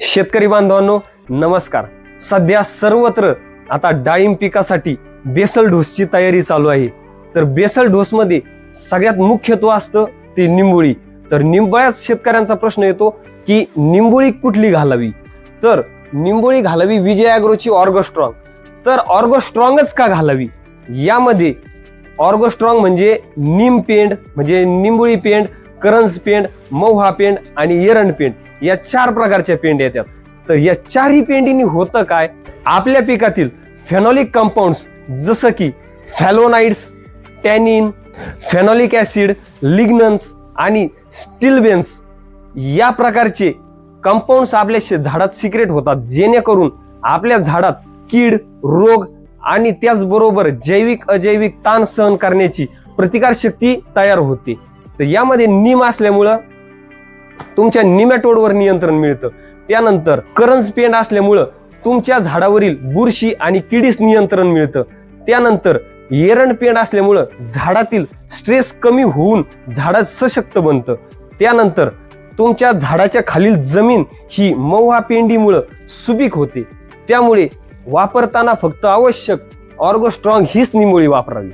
शेतकरी बांधवांनो नमस्कार. सध्या सर्वत्र आता डाळिंब पिकासाठी बेसल ढोसची तयारी चालू आहे. तर बेसल ढोसमध्ये सगळ्यात मुख्यत्व असतं ते निंबोळी. तर निंबळ्याच शेतकऱ्यांचा प्रश्न येतो की निंबोळी कुठली घालावी? तर निंबोळी घालावी विजय अॅग्रोची ऑर्गोस्ट्रॉंग. तर ऑर्गोस्ट्रॉंगच का घालावी? यामध्ये ऑर्गोस्ट्रॉंग म्हणजे निम पेंड म्हणजे निंबोळी पेंड करंज पेंट मौहा पेंड आणि एरंड पेंट या चार प्रकारच्या पेंट येतात. तर या चारही पेंडीनी होतं काय? आपल्या पिकातील फेनॉलिक कंपाऊंड्स जसं की flavonoids tannin phenolic acid lignans आणि स्टिलबेन्स या प्रकारचे कंपाऊंड्स आपल्या झाडात सिक्रेट होतात जेणेकरून आपल्या झाडात कीड रोग आणि त्याचबरोबर जैविक अजैविक ताण सहन करण्याची प्रतिकारशक्ती तयार होते. तर यामध्ये निम असल्यामुळं तुमच्या निमॅटोडवर नियंत्रण मिळतं. त्यानंतर करंज पेंड असल्यामुळं तुमच्या झाडावरील बुरशी आणि किडीस नियंत्रण मिळतं. त्यानंतर एरण पेंड असल्यामुळं झाडातील स्ट्रेस कमी होऊन झाड सशक्त बनतं. त्यानंतर तुमच्या झाडाच्या खालील जमीन ही मौहा पेंडीमुळं सुपीक होते. त्यामुळे वापरताना फक्त आवश्यक ऑर्गोस्ट्रॉंग हीच निमोळी वापरावी.